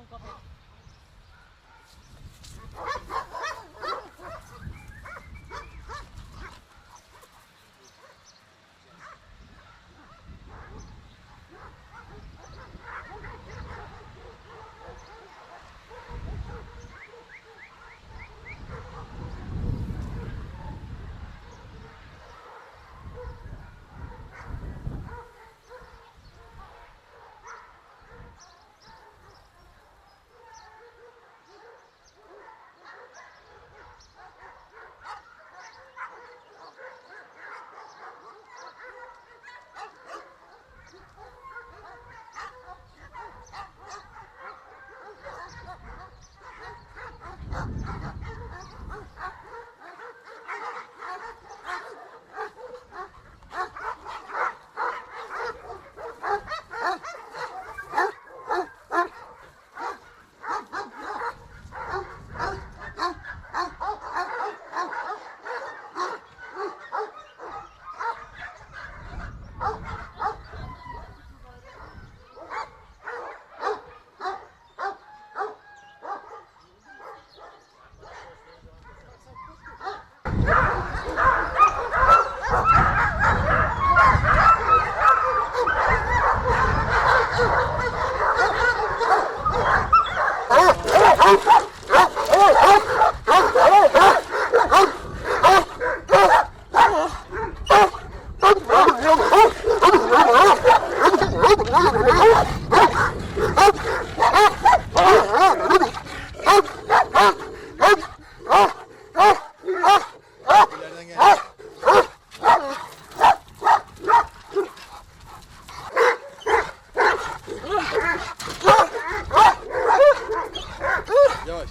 kung kape. Yavaş.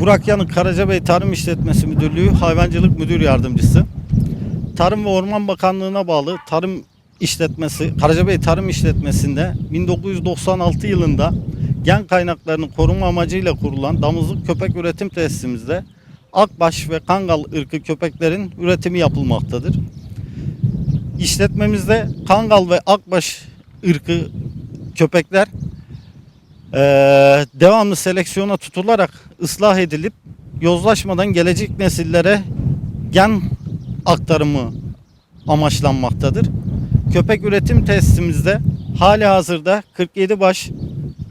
Burak Yanık Karacabey Tarım İşletmesi Müdürlüğü Hayvancılık Müdür Yardımcısı. Tarım ve Orman Bakanlığı'na bağlı Tarım İşletmesi, Karacabey Tarım İşletmesi'nde 1996 yılında gen kaynaklarını koruma amacıyla kurulan damızlık köpek üretim tesisimizde Akbaş ve Kangal ırkı köpeklerin üretimi yapılmaktadır. İşletmemizde Kangal ve Akbaş ırkı köpekler eee, devamlı seleksiyona tutularak ıslah edilip yozlaşmadan gelecek nesillere gen aktarımı amaçlanmaktadır. Köpek üretim tesisimizde hali hazırda 47 baş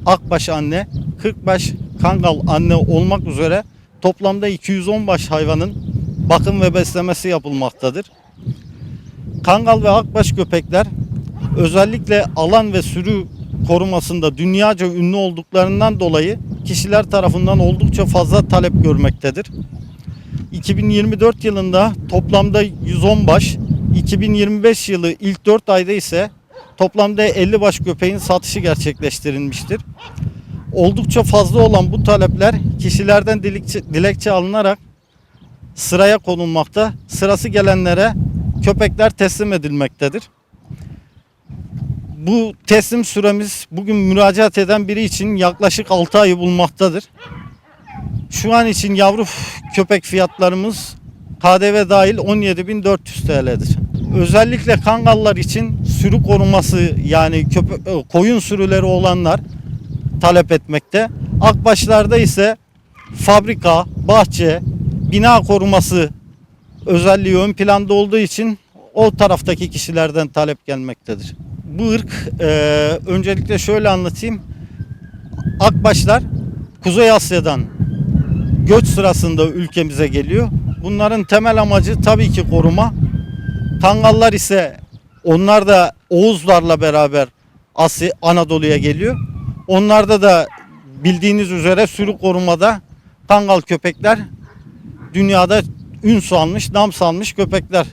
akbaş anne, 40 baş kangal anne olmak üzere toplamda 210 baş hayvanın bakım ve beslemesi yapılmaktadır. Kangal ve akbaş köpekler özellikle alan ve sürü korumasında dünyaca ünlü olduklarından dolayı kişiler tarafından oldukça fazla talep görmektedir. 2024 yılında toplamda 110 baş, 2025 yılı ilk 4 ayda ise toplamda 50 baş köpeğin satışı gerçekleştirilmiştir. Oldukça fazla olan bu talepler kişilerden dilekçe, dilekçe alınarak sıraya konulmakta. Sırası gelenlere köpekler teslim edilmektedir. Bu teslim süremiz bugün müracaat eden biri için yaklaşık 6 ayı bulmaktadır. Şu an için yavru köpek fiyatlarımız KDV dahil 17.400 TL'dir. Özellikle kangallar için sürü koruması yani köpe- e, koyun sürüleri olanlar talep etmekte. Akbaşlarda ise fabrika, bahçe, bina koruması özelliği ön planda olduğu için o taraftaki kişilerden talep gelmektedir. Bu ırk e, öncelikle şöyle anlatayım. Akbaşlar Kuzey Asya'dan göç sırasında ülkemize geliyor. Bunların temel amacı tabii ki koruma. Kangallar ise onlar da Oğuzlarla beraber Asya Anadolu'ya geliyor. Onlarda da bildiğiniz üzere sürü korumada Kangal köpekler dünyada ün salmış, nam salmış köpekler.